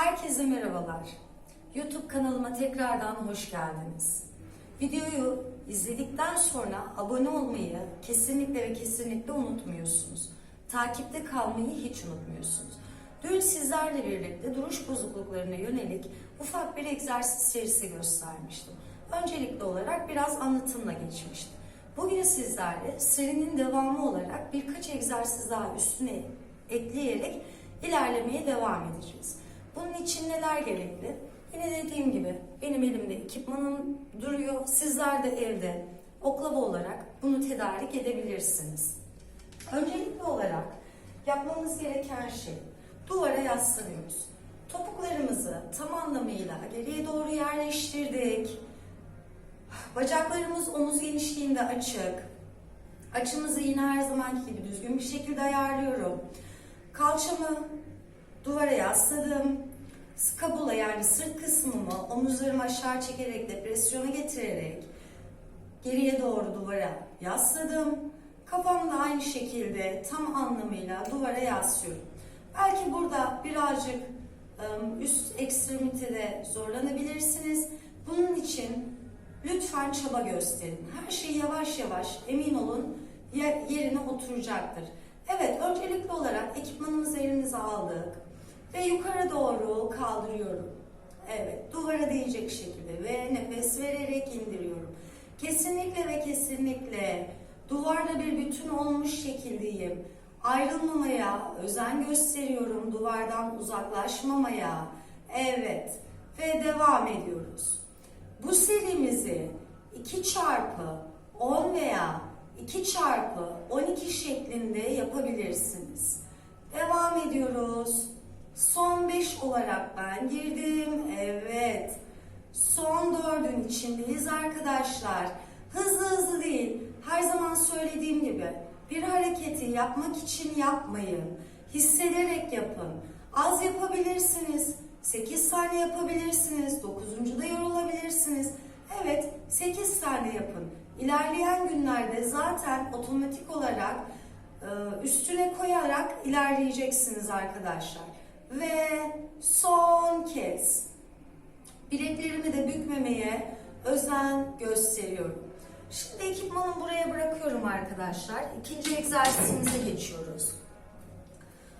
Herkese merhabalar. YouTube kanalıma tekrardan hoş geldiniz. Videoyu izledikten sonra abone olmayı kesinlikle ve kesinlikle unutmuyorsunuz. Takipte kalmayı hiç unutmuyorsunuz. Dün sizlerle birlikte duruş bozukluklarına yönelik ufak bir egzersiz serisi göstermiştim. Öncelikli olarak biraz anlatımla geçmiştim. Bugün sizlerle serinin devamı olarak birkaç egzersiz daha üstüne ekleyerek ilerlemeye devam edeceğiz. Bunun için neler gerekli? Yine dediğim gibi benim elimde ekipmanım duruyor. Sizler de evde oklava olarak bunu tedarik edebilirsiniz. Öncelikli olarak yapmamız gereken şey duvara yaslanıyoruz. Topuklarımızı tam anlamıyla geriye doğru yerleştirdik. Bacaklarımız omuz genişliğinde açık. Açımızı yine her zamanki gibi düzgün bir şekilde ayarlıyorum. Kalçamı duvara yasladım. Skabula yani sırt kısmımı omuzlarımı aşağı çekerek depresyona getirerek geriye doğru duvara yasladım. Kafamı da aynı şekilde tam anlamıyla duvara yaslıyorum. Belki burada birazcık ım, üst ekstremitede zorlanabilirsiniz. Bunun için lütfen çaba gösterin. Her şey yavaş yavaş emin olun ye- yerine oturacaktır. Evet öncelikli olarak ekipmanımızı elimize aldık ve yukarı doğru kaldırıyorum. Evet duvara değecek şekilde ve nefes vererek indiriyorum. Kesinlikle ve kesinlikle duvarla bir bütün olmuş şekildeyim. Ayrılmamaya özen gösteriyorum. Duvardan uzaklaşmamaya. Evet. Ve devam ediyoruz. Bu serimizi 2 çarpı 10 veya 2 çarpı 12 şeklinde yapabilirsiniz. Devam ediyoruz. Son 5 olarak ben girdim. Evet. Son dördün içindeyiz arkadaşlar. Hızlı hızlı değil. Her zaman söylediğim gibi bir hareketi yapmak için yapmayın. Hissederek yapın. Az yapabilirsiniz. 8 saniye yapabilirsiniz. 9. da yorulabilirsiniz. Evet 8 tane yapın. İlerleyen günlerde zaten otomatik olarak e, üstüne koyarak ilerleyeceksiniz arkadaşlar. Ve son kez bileklerimi de bükmemeye özen gösteriyorum. Şimdi ekipmanı buraya bırakıyorum arkadaşlar. İkinci egzersizimize geçiyoruz.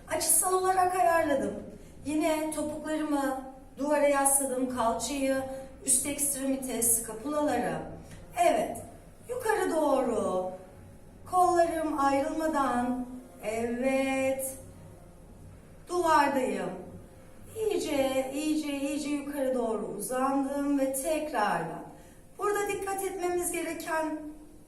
Açısal olarak ayarladım. Yine topuklarımı duvara yasladım, kalçayı, üst ekstremite, skapulaları. Evet, yukarı doğru. Kollarım ayrılmadan. Evet. Duvardayım. İyice, iyice, iyice yukarı doğru uzandım ve tekrardan. Burada dikkat etmemiz gereken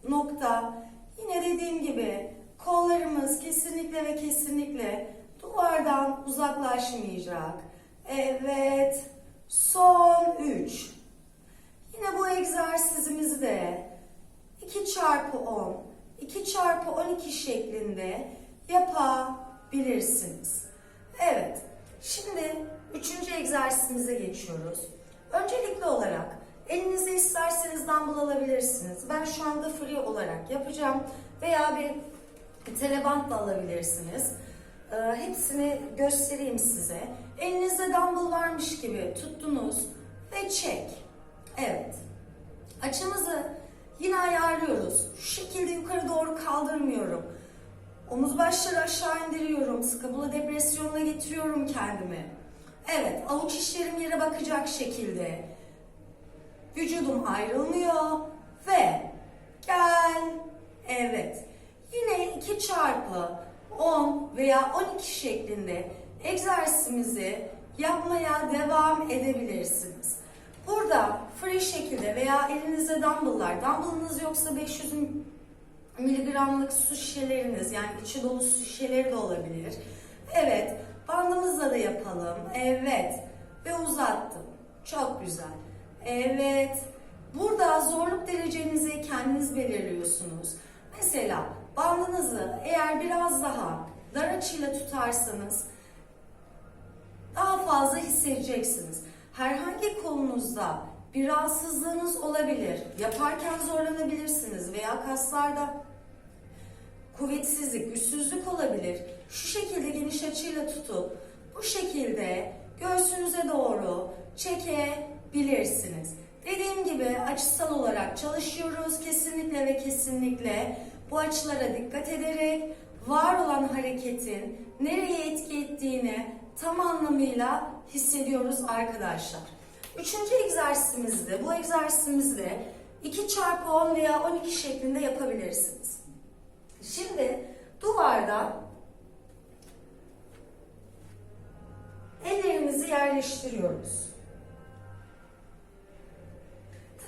nokta yine dediğim gibi kollarımız kesinlikle ve kesinlikle duvardan uzaklaşmayacak. Evet. Son 3. Yine bu egzersizimizi de 2 çarpı 10, 2 çarpı 12 şeklinde yapabilirsiniz. Evet. Şimdi üçüncü egzersizimize geçiyoruz. Öncelikli olarak elinizde isterseniz dumbbell alabilirsiniz. Ben şu anda free olarak yapacağım. Veya bir telebant da alabilirsiniz. Ee, hepsini göstereyim size. Elinizde dumbbell varmış gibi tuttunuz ve çek. Evet. Açımızı yine ayarlıyoruz. Şu şekilde yukarı doğru kaldırmıyorum. Omuz başları aşağı indiriyorum. Skabula depresyonuna getiriyorum kendimi. Evet, avuç içlerim yere bakacak şekilde. Vücudum ayrılmıyor ve gel. Evet. Yine 2 çarpı 10 veya 12 şeklinde egzersizimizi yapmaya devam edebilirsiniz. Burada free şekilde veya elinizde dumbbell'lar, dumbbell'ınız yoksa 500 miligramlık su şişeleriniz yani içi dolu su şişeleri de olabilir. Evet, bandımızla da yapalım. Evet ve uzattım. Çok güzel. Evet. Burada zorluk derecenizi kendiniz belirliyorsunuz. Mesela bandınızı eğer biraz daha dar açıyla tutarsanız daha fazla hissedeceksiniz. Herhangi kolunuzda bir rahatsızlığınız olabilir. Yaparken zorlanabilirsiniz veya kaslarda kuvvetsizlik, güçsüzlük olabilir. Şu şekilde geniş açıyla tutup bu şekilde göğsünüze doğru çekebilirsiniz. Dediğim gibi açısal olarak çalışıyoruz. Kesinlikle ve kesinlikle bu açılara dikkat ederek var olan hareketin nereye etki ettiğini tam anlamıyla hissediyoruz arkadaşlar. Üçüncü egzersizimizde, bu egzersizimizde 2 çarpı 10 veya 12 şeklinde yapabilirsiniz. Şimdi duvarda ellerimizi yerleştiriyoruz.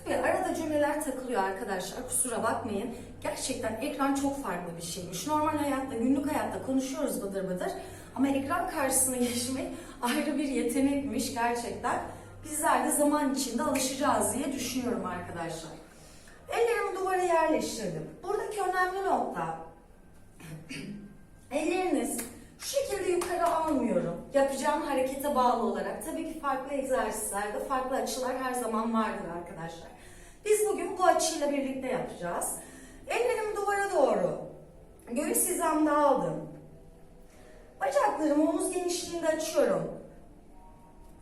Tabii arada cümleler takılıyor arkadaşlar kusura bakmayın. Gerçekten ekran çok farklı bir şeymiş. Normal hayatta, günlük hayatta konuşuyoruz bıdır bıdır. Ama ekran karşısına geçmek ayrı bir yetenekmiş gerçekten. Bizler de zaman içinde alışacağız diye düşünüyorum arkadaşlar. Ellerimi duvara yerleştirdim. Buradaki önemli nokta elleriniz şu şekilde yukarı almıyorum. Yapacağım harekete bağlı olarak. Tabii ki farklı egzersizlerde farklı açılar her zaman vardır arkadaşlar. Biz bugün bu açıyla birlikte yapacağız. Ellerimi duvara doğru. Göğüs hizamda aldım. Bacaklarımı omuz genişliğinde açıyorum.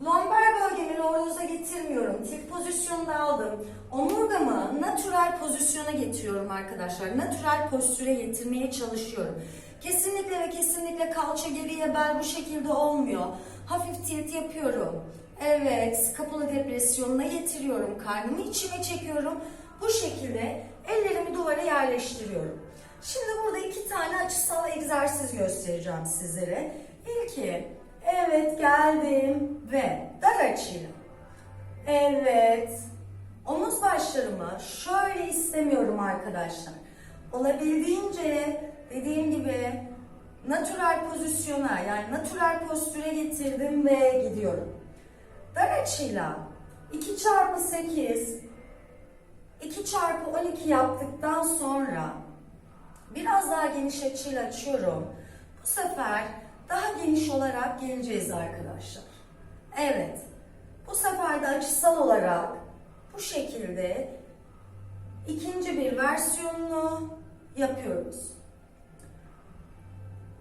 Lomber bölgemi lordoza getirmiyorum. Tek pozisyonda aldım. Omurgamı natural pozisyona getiriyorum arkadaşlar. Natural postüre getirmeye çalışıyorum. Kesinlikle ve kesinlikle kalça geriye bel bu şekilde olmuyor. Hafif tilt yapıyorum. Evet, skapula depresyonuna getiriyorum. Karnımı içime çekiyorum. Bu şekilde ellerimi duvara yerleştiriyorum. Şimdi burada iki tane açısal egzersiz göstereceğim sizlere. İlki, evet geldim ve dar açıyla. Evet, omuz başlarımı şöyle istemiyorum arkadaşlar. Olabildiğince dediğim gibi natural pozisyona yani natural postüre getirdim ve gidiyorum. Dar açıyla 2 çarpı 8 2 çarpı 12 yaptıktan sonra biraz daha geniş açıyla açıyorum. Bu sefer daha geniş olarak geleceğiz arkadaşlar. Evet. Bu sefer de açısal olarak bu şekilde ikinci bir versiyonunu yapıyoruz.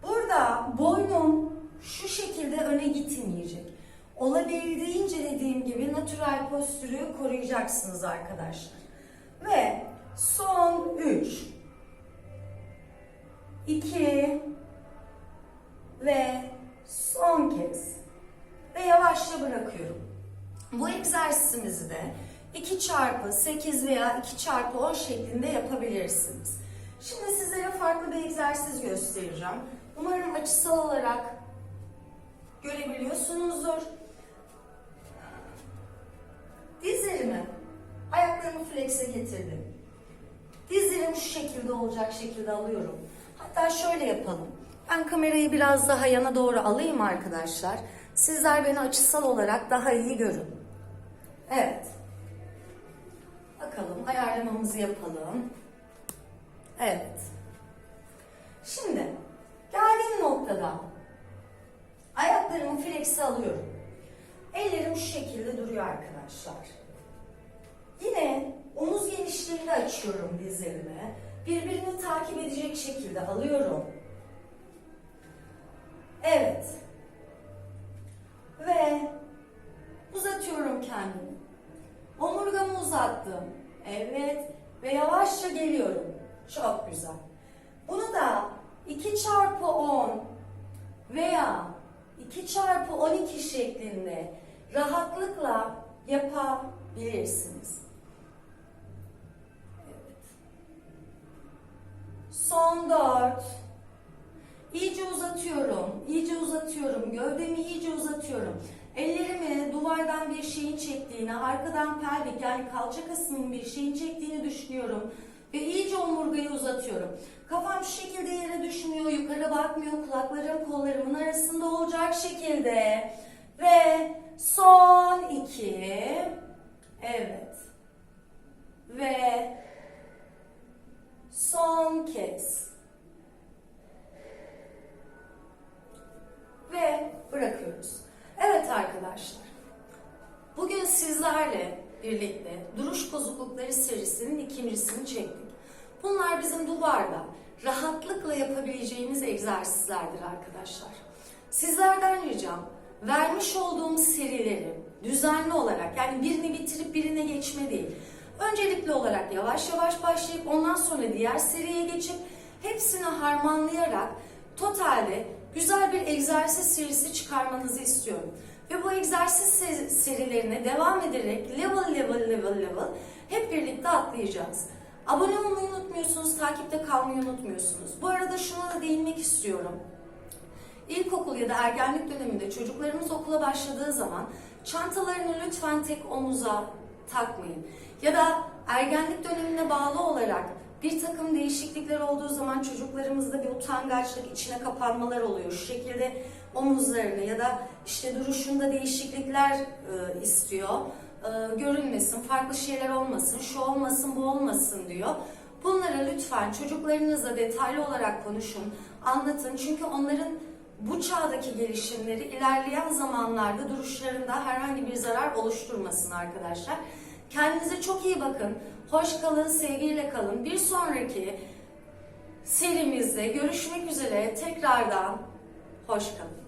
Burada boynum şu şekilde öne gitmeyecek. Olabildiğince dediğim gibi natural postürü koruyacaksınız arkadaşlar. Ve son 3 2 ve son kez ve yavaşça bırakıyorum. Bu egzersizimizi de 2 çarpı 8 veya 2 çarpı 10 şeklinde yapabilirsiniz. Şimdi sizlere farklı bir egzersiz göstereceğim. Umarım açısal olarak görebiliyorsunuzdur. Dizlerimi, ayaklarımı flex'e getirdim. Dizlerim şu şekilde olacak şekilde alıyorum. Hatta şöyle yapalım. Ben kamerayı biraz daha yana doğru alayım arkadaşlar. Sizler beni açısal olarak daha iyi görün. Evet. Bakalım ayarlamamızı yapalım. Evet. Şimdi geldiğim noktada ayaklarımı flex'e alıyorum. Ellerim şu şekilde duruyor arkadaşlar. Yine omuz genişliğinde açıyorum dizlerimi. Birbirini takip edecek şekilde alıyorum. Evet. Ve uzatıyorum kendimi. Omurgamı uzattım. Evet. Ve yavaşça geliyorum. Çok güzel. Bunu da 2 çarpı 10 veya 2 çarpı 12 şeklinde rahatlıkla yapabilirsiniz. Evet. Son 4. İyice uzatıyorum, iyice uzatıyorum, gövdemi iyice uzatıyorum. Ellerimi duvardan bir şeyin çektiğini, arkadan pelvik yani kalça kısmının bir şeyin çektiğini düşünüyorum. Ve iyice omurgayı uzatıyorum. Kafam şu şekilde yere düşmüyor, yukarı bakmıyor, kulaklarım kollarımın arasında olacak şekilde. Ve son iki. Evet. Ve son kez. Ve bırakıyoruz. Evet arkadaşlar. Bugün sizlerle birlikte duruş bozuklukları serisinin ikincisini çektik. Bunlar bizim duvarda rahatlıkla yapabileceğimiz egzersizlerdir arkadaşlar. Sizlerden ricam vermiş olduğum serileri düzenli olarak yani birini bitirip birine geçme değil. Öncelikli olarak yavaş yavaş başlayıp ondan sonra diğer seriye geçip hepsini harmanlayarak totalde güzel bir egzersiz serisi çıkarmanızı istiyorum. Ve bu egzersiz se- serilerine devam ederek level level level level hep birlikte atlayacağız. Abone olmayı unutmuyorsunuz, takipte kalmayı unutmuyorsunuz. Bu arada şuna da değinmek istiyorum. İlkokul ya da ergenlik döneminde çocuklarımız okula başladığı zaman çantalarını lütfen tek omuza takmayın. Ya da ergenlik dönemine bağlı olarak bir takım değişiklikler olduğu zaman çocuklarımızda bir utangaçlık, içine kapanmalar oluyor. Şu şekilde omuzlarını ya da işte duruşunda değişiklikler e, istiyor. E, görünmesin, farklı şeyler olmasın, şu olmasın, bu olmasın diyor. Bunlara lütfen çocuklarınızla detaylı olarak konuşun, anlatın. Çünkü onların bu çağdaki gelişimleri ilerleyen zamanlarda duruşlarında herhangi bir zarar oluşturmasın arkadaşlar. Kendinize çok iyi bakın. Hoş kalın, sevgiyle kalın. Bir sonraki serimizde görüşmek üzere. Tekrardan hoş kalın.